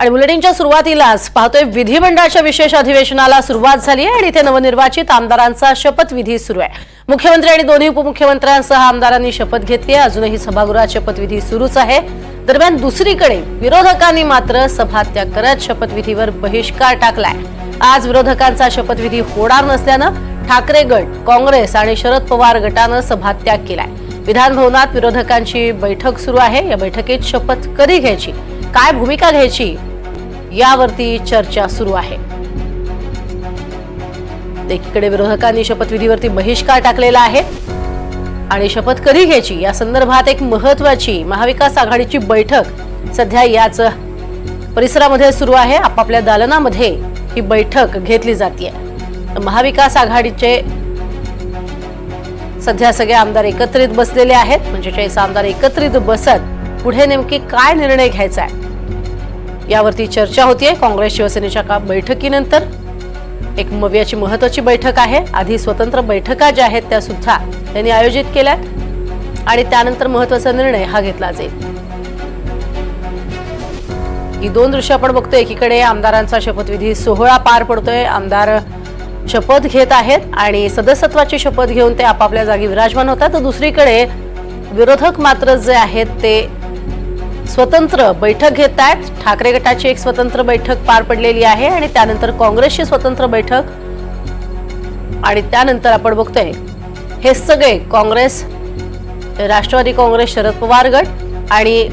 आणि बुलेटिनच्या सुरुवातीलाच पाहतोय विधिमंडळाच्या विशेष अधिवेशनाला सुरुवात झाली आहे आणि इथे नवनिर्वाचित आमदारांचा शपथविधी सुरू आहे. मुख्यमंत्री आणि दोन्ही उपमुख्यमंत्र्यांसह आमदारांनी शपथ घेतली आहे. अजूनही सभागृहात शपथविधी सुरूच आहे. दरम्यान दुसरीकडे विरोधकांनी मात्र सभात्याग करत शपथविधीवर बहिष्कार टाकलाय. आज विरोधकांचा शपथविधी होणार नसल्यानं ठाकरे गट काँग्रेस आणि शरद पवार गटानं सभात्याग केलाय. विधानभवनात विरोधकांची बैठक सुरू आहे. या बैठकीत शपथ कधी घ्यायची? काय भूमिका घ्यायची यावरती चर्चा सुरू आहे. एकीकडे विरोधकांनी शपथविधीवरती बहिष्कार टाकलेला आहे आणि शपथ कधी घ्यायची या संदर्भात एक महत्वाची महाविकास आघाडीची बैठक सध्या याच परिसरामध्ये सुरू आहे. आपापल्या दालनामध्ये ही बैठक घेतली जाते महाविकास आघाडीचे सध्या सगळे आमदार एकत्रित बसलेले आहेत. म्हणजे आमदार एकत्रित बसत पुढे नेमकी काय निर्णय घ्यायचा आहे? यावरती चर्चा होतीये काँग्रेस शिवसेनेच्या का बैठकीनंतर? एक मव्याची महत्वाची बैठक आहे. आधी स्वतंत्र बैठका ज्या आहेत त्या सुद्धा त्यांनी आयोजित केल्यात. आणि त्यानंतर महत्त्वाचा निर्णय हा घेतला जाईल. ही दोन दृश्य आपण बघतोय. एकीकडे आमदारांचा शपथविधी सोहळा पार पडतोय. आमदार शपथ घेत आहेत आणि सदस्यत्वाची शपथ घेऊन ते आपापल्या जागी विराजमान होतात. तर दुसरीकडे विरोधक मात्र जे आहेत ते स्वतंत्र बैठक घेत आहेत ठाकरे गटाची एक स्वतंत्र बैठक पार पडलेली आहे आणि त्यानंतर काँग्रेसची स्वतंत्र बैठक. आणि त्यानंतर आपण बघतोय हे सगळे काँग्रेस राष्ट्रवादी काँग्रेस शरद पवार गट आणि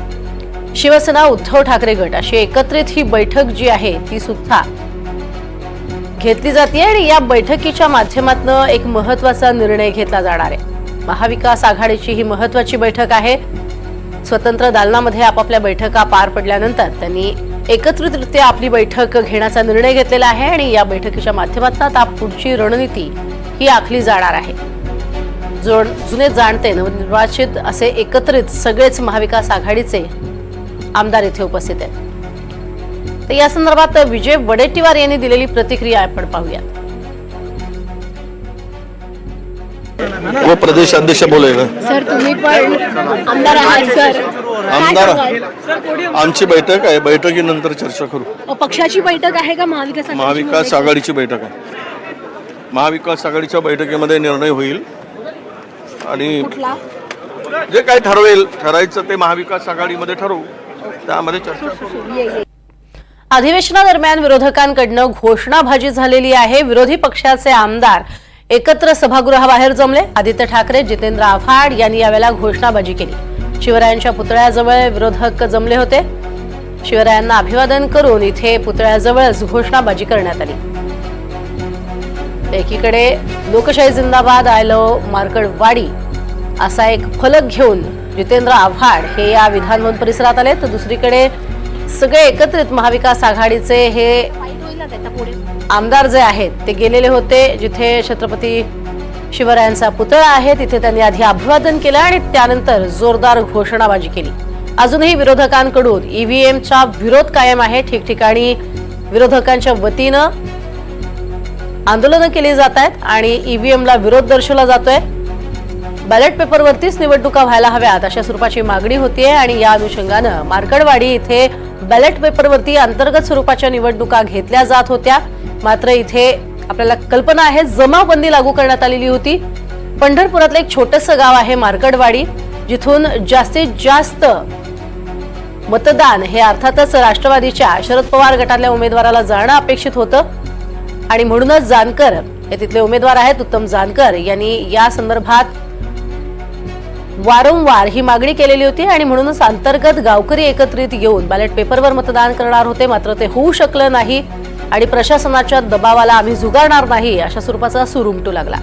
शिवसेना उद्धव ठाकरे गट अशी एकत्रित ही बैठक जी आहे ती सुद्धा घेतली जाते आणि या बैठकीच्या माध्यमातून एक महत्त्वाचा निर्णय घेतला जाणार आहे. महाविकास आघाडीची ही महत्वाची बैठक आहे. स्वतंत्र दालनामध्ये आपापल्या बैठका पार पडल्यानंतर त्यांनी एकत्रितरित्या आपली बैठक घेण्याचा निर्णय घेतलेला आहे आणि या बैठकीच्या माध्यमातून आता पुढची रणनीती ही आखली जाणार आहे. जो जुने जाणते नवनिर्वाचित असे एकत्रित सगळेच महाविकास आघाडीचे आमदार इथे उपस्थित आहेत. तर या संदर्भात विजय वडेट्टीवार यांनी दिलेली प्रतिक्रिया आपण पाहूयात. वो प्रदेश अध्यक्ष बोलेगा सर तुम्ही पण आमदार आहात सर. आमदार? आमची बैठक आहे. बैठकीनंतर चर्चा करू. अ, पक्षाची बैठक आहे का महाविकास आघाडीची महाविकास बैठक? आघाडीची बैठक आहे. महाविकास आघाडीच्या बैठकीमध्ये निर्णय होईल. आणि कुठला? जे काय ठरवेल ठरायचं ते महाविकास आघाडीमध्ये ठरवू. त्यामध्ये चर्चा करू. ये, ये. अधिवेशनादरम्यान विरोधकांकडनं घोषणाबाजी झालेली आहे. विरोधी पक्षाचे आमदार एकत्र सभागृहाबाहेर जमले. आदित्य ठाकरे जितेंद्र आव्हाड यांनी यावेळेला घोषणाबाजी केली. शिवरायांच्या पुतळ्याजवळ विरोधक जमले होते. शिवरायांना अभिवादन करून इथे पुतळ्याजवळच घोषणाबाजी करण्यात आली. एकीकडे लोकशाही जिंदाबाद आयलो मार्कडवाडी असा एक फलक घेऊन जितेंद्र आव्हाड हे या विधानभवन परिसरात आले तर दुसरीकडे सगळे एकत्रित महाविकास आघाडीचे हे आमदार जे आहेत ते गेलेले होते जिथे छत्रपती शिवरायांचा पुतळा आहे तिथे त्यांनी आधी अभिवादन केलं आणि त्यानंतर जोरदार घोषणाबाजी केली. अजूनही विरोधकांकडून ईव्हीएमचा विरोध कायम आहे. ठिकठिकाणी विरोधकांच्या वतीनं आंदोलनं केली जात आहेत आणि ईव्हीएमला विरोध दर्शवला जातोय. बॅलेट पेपरवरतीच निवडणुका व्हायला हव्यात अशा स्वरूपाची मागणी होतीये आणि या अनुषंगानं मार्कडवाडी इथे बॅलेट पेपरवरती अंतर्गत स्वरूपाच्या निवडणुका घेतल्या जात होत्या. मात्र इथे आपल्याला कल्पना आहे जमावबंदी लागू करण्यात आलेली होती. पंढरपुरातलं एक छोटंसं गाव आहे मार्कडवाडी जिथून जास्तीत जास्त मतदान हे अर्थातच राष्ट्रवादीच्या शरद पवार गटातल्या उमेदवाराला जाणं अपेक्षित होतं. आणि म्हणूनच जानकर हे तिथले उमेदवार आहेत उत्तम जानकर यांनी या संदर्भात वारंवार ही मागणी केलेली होती आणि म्हणूनच अंतर्गत गावकरी एकत्रित येऊन बॅलेट पेपरवर मतदान करणार होते. मात्र ते होऊ शकलं नाही आणि प्रशासनाच्या दबावाला आम्ही झुगारणार नाही अशा स्वरूपाचा सूर उमटू लागला.